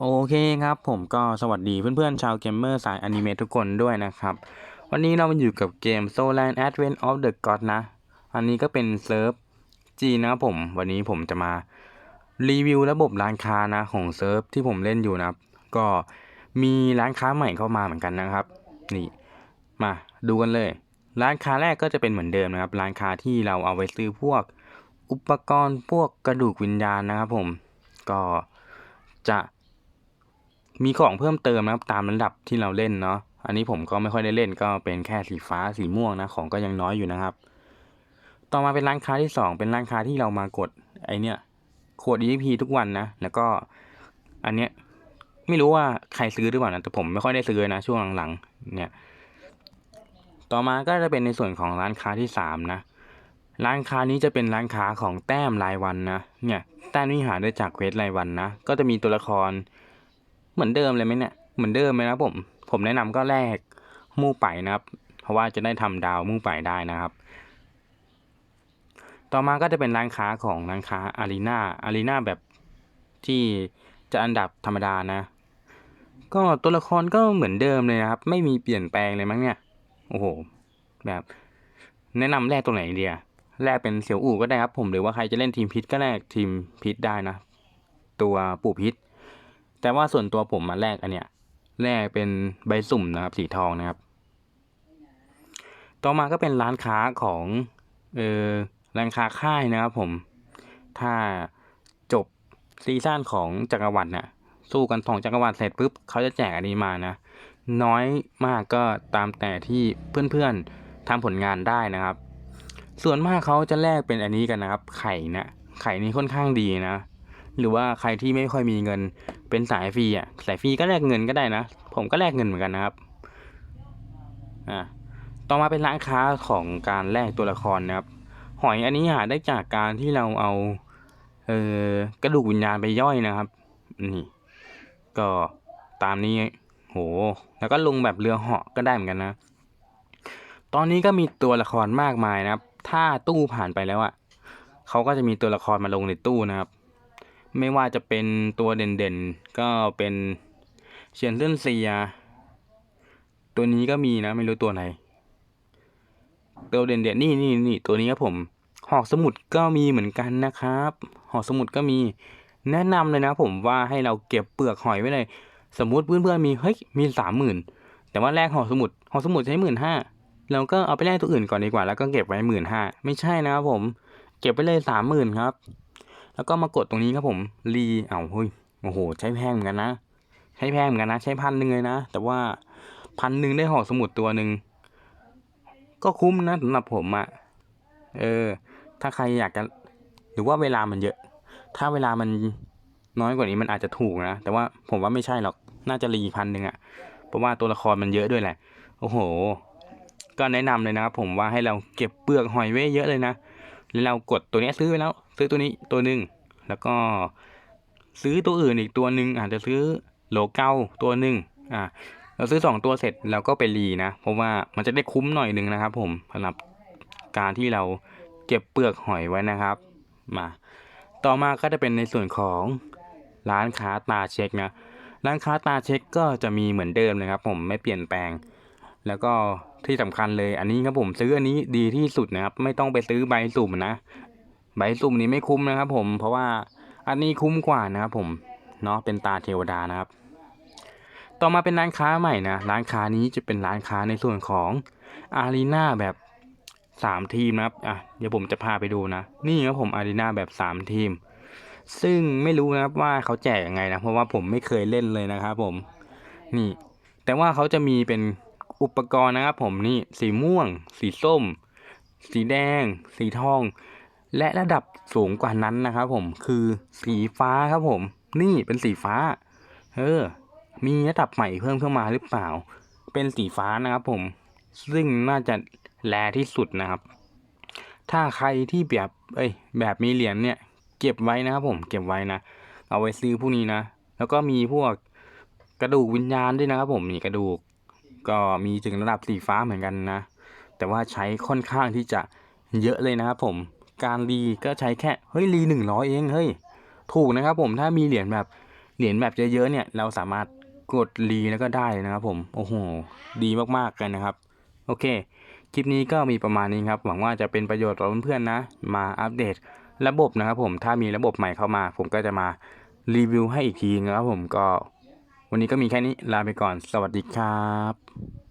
โอเคครับ ผมก็สวัสดีเพื่อนๆ ชาวเกมเมอร์สายอนิเมะทุกคนด้วยนะครับ วันนี้เรามาอยู่กับเกม Solar Advent of the God นะ อันนี้ก็เป็นเซิร์ฟจีนะครับผม วันนี้ผมจะมารีวิวระบบร้านค้านะของเซิร์ฟที่ผมเล่นอยู่นะก็มีร้านค้าใหม่เข้ามาเหมือนกันนะครับ นี่ มาดูกันเลย ร้านค้าแรกก็จะเป็นเหมือนเดิมนะครับ ร้านค้าที่เราเอาไว้ซื้อพวก อุปกรณ์พวกกระดูกวิญญาณนะครับผมก็จะ มีของเพิ่มเติมนะครับตามระดับที่เราเล่นเนาะอันนี้ผมก็ไม่ค่อยได้เล่นก็เป็นแค่สีฟ้าสีม่วงนะของก็ยังน้อยอยู่นะครับ ต่อมาเป็นร้านค้าที่สองเป็นร้านค้าที่เรามากดไอเนี้ยขวด EXP ทุกวันนะ แล้วก็อันเนี้ยไม่รู้ว่าใครซื้อหรือเปล่านะแต่ผมไม่ค่อยได้ซื้อนะช่วงหลังๆเนี่ย ต่อมาก็จะเป็นในส่วนของร้านค้าที่สามนะร้านค้านี้จะเป็นร้านค้าของแต้มรายวันนะเนี่ยแต้มนี้หาได้จากเควสรายวันนะก็จะมีตัวละคร เหมือนเดิมเลยไหมเนี่ย เหมือนเดิมเลยนะผม ผมแนะนำก็แลกมู่ไปนะครับ เพราะว่าจะได้ทำดาวมู่ไปได้นะครับ ต่อมาก็จะเป็นร้านค้าของร้านค้าอารีนาอารีนาแบบที่จะอันดับธรรมดานะ ก็ตัวละครก็เหมือนเดิมเลยนะครับ ไม่มีเปลี่ยนแปลงเลยมั้งเนี่ย โอ้โห แบบ แนะนำแลกตัวไหนดีอะแลกเป็นเสี่ยวอู่ก็ได้ครับผมหรือว่าใครจะเล่นทีมพิษก็แลกทีมพิษได้นะ ตัวปู่พิษ แต่ว่าส่วนตัวผมมาแลกอันเนี้ยแลกเป็นใบสุ่มนะครับสีทองนะครับ ต่อมาก็เป็นร้านค้าของเออร้านค้าค่ายนะครับผมถ้าจบซีซั่นของจักรวรรดิน่ะสู้กันสองจักรวรรดิเสร็จปุ๊บเขาจะแจกอันนี้มานะน้อยมากก็ตามแต่ที่เพื่อนๆทำผลงานได้นะครับ ส่วนมากเขาจะแลกเป็นอันนี้กันนะครับ ไข่นะไข่นี้ค่อนข้างดีนะ หรือว่าใครที่ไม่ค่อยมีเงินเป็นสายฟรีอะสายฟรีก็แลกเงินก็ได้นะ ผมก็แลกเงินเหมือนกันนะครับอ่าต่อมาเป็นร้านค้าของการแลกตัวละครนะครับ หอยอันนี้หาได้จากการที่เราเอาเออกระดูกวิญญาณไปย่อยนะครับนี่ก็ตามนี้โห แล้วก็ลงแบบเรือเหาะก็ได้เหมือนกันนะ ตอนนี้ก็มีตัวละครมากมายนะครับ ถ้าตู้ผ่านไปแล้วอะ่ะเขาก็จะมีตัวละครมาลงในตู้นะครับ ไม่ว่าจะเป็นตัวเด่นๆ ก็เป็นเชียนเลื่อนเซีย ตัวนี้ก็มีนะไม่รู้ตัวไหน ตัวเด่นๆนี่นี่นี่ตัวนี้ครับผม หอกสมุดก็มีเหมือนกันนะครับ หอกสมุดก็มีแนะนำเลยนะผมว่าให้เราเก็บเปลือกหอยไว้เลย สมมุติเพื่อนๆมีเฮ้ยมีสามหมื่นแต่ว่าแลกหอกสมุดหอกสมุดใช้หมื่นห้าเราก็เอาไปแลกตัวอื่นก่อนดีกว่าแล้วก็เก็บไว้หมื่นห้าไม่ใช่นะครับผม เก็บไปเลยสามหมื่นครับ แล้วก็มากดตรงนี้ครับผมรีเอาเฮ้ยโอ้โห ใช้แพงเหมือนกันนะ ใช้แพงเหมือนกันนะ ใช้พันหนึ่งเลยนะ แต่ว่าพันหนึ่งได้ห่อสมุดตัวหนึ่งก็คุ้มนะสำหรับผมอะ่ะเออ ถ้าใครอยากจะหรือว่าเวลามันเยอะ ถ้าเวลามันน้อยกว่านี้มันอาจจะถูกนะ แต่ว่าผมว่าไม่ใช่หรอก น่าจะรีพันหนึ่งอะ่ะเพราะว่าตัวละครมันเยอะด้วยแหละ โอ้โห ก็แนะนำเลยนะครับผมว่าให้เราเก็บเปลือกหอยไว้เยอะเลยนะ แล้วเรากดตัวนี้ซื้อไปแล้ว ซื้อตัวนี้ตัวหนึ่งแล้วก็ซื้อตัวอื่นอีกตัวหนึ่งอาจจะซื้อโหลเก้าตัวหนึ่งอ่าเราซื้อสองตัวเสร็จแล้วก็ไปรีนะ เพราะว่ามันจะได้คุ้มหน่อยหนึ่งนะครับผมสำหรับการที่เราเก็บเปลือกหอยไว้นะครับ มา ต่อมาก็จะเป็นในส่วนของร้านค้าตาเช็คนะ ร้านค้าตาเช็คก็จะมีเหมือนเดิมเลยครับ ผมไม่เปลี่ยนแปลง แล้วก็ที่สำคัญเลยอันนี้ครับผมซื้ออันนี้ดีที่สุดนะครับ ไม่ต้องไปซื้อใบสุ่มนะ ใบสุ่มนี้ไม่คุ้มนะครับ ผม เพราะว่าอันนี้คุ้มกว่านะครับผมเนาะเป็นตาเทวดานะครับ ต่อมาเป็นร้านค้าใหม่นะร้านค้านี้จะเป็นร้านค้าในส่วนของอารีนาแบบสามทีมนะครับอะเดี๋ยวผมจะพาไปดูนะ นี่ครับผมอารีนาแบบสามทีม ซึ่งไม่รู้นะครับว่าเขาแจกยังไงนะ เพราะว่าผมไม่เคยเล่นเลยนะครับผม นี่ แต่ว่าเขาจะมีเป็นอุปกรณ์นะครับผมนี่สีม่วง สีส้ม สีแดง สีทอง และระดับสูงกว่านั้นนะครับผมคือสีฟ้าครับผม นี่เป็นสีฟ้า เออ มีระดับใหม่เพิ่มเข้ามาหรือเปล่า เป็นสีฟ้านะครับผม ซึ่งน่าจะแลที่สุดนะครับ ถ้าใครที่แบบ เอ้ย แบบมีเหรียญเนี่ย เก็บไว้นะครับผม เก็บไว้นะ เอาไว้ซื้อพวกนี้นะ แล้วก็มีพวกกระดูกวิญญาณด้วยนะครับผมนี่กระดูก ก็มีถึงระดับสีฟ้าเหมือนกันนะ แต่ว่าใช้ค่อนข้างที่จะเยอะเลยนะครับผม การรีก็ใช้แค่เฮ้ยรีหนึ่งร้อยเองเฮ้ยถูกนะครับผมถ้ามีเหรียญแบบเหรียญแบบเยอะๆเนี่ยเราสามารถกดรีแล้วก็ได้นะครับผมโอ้โหดีมากๆกันนะครับ โอเค คลิปนี้ก็มีประมาณนี้ครับ หวังว่าจะเป็นประโยชน์ต่อเพื่อนๆนะ มาอัปเดตระบบนะครับผมถ้ามีระบบใหม่เข้ามา ผมก็จะมารีวิวให้อีกทีนะครับผมก็ วันนี้ก็มีแค่นี้ลาไปก่อนสวัสดีครับ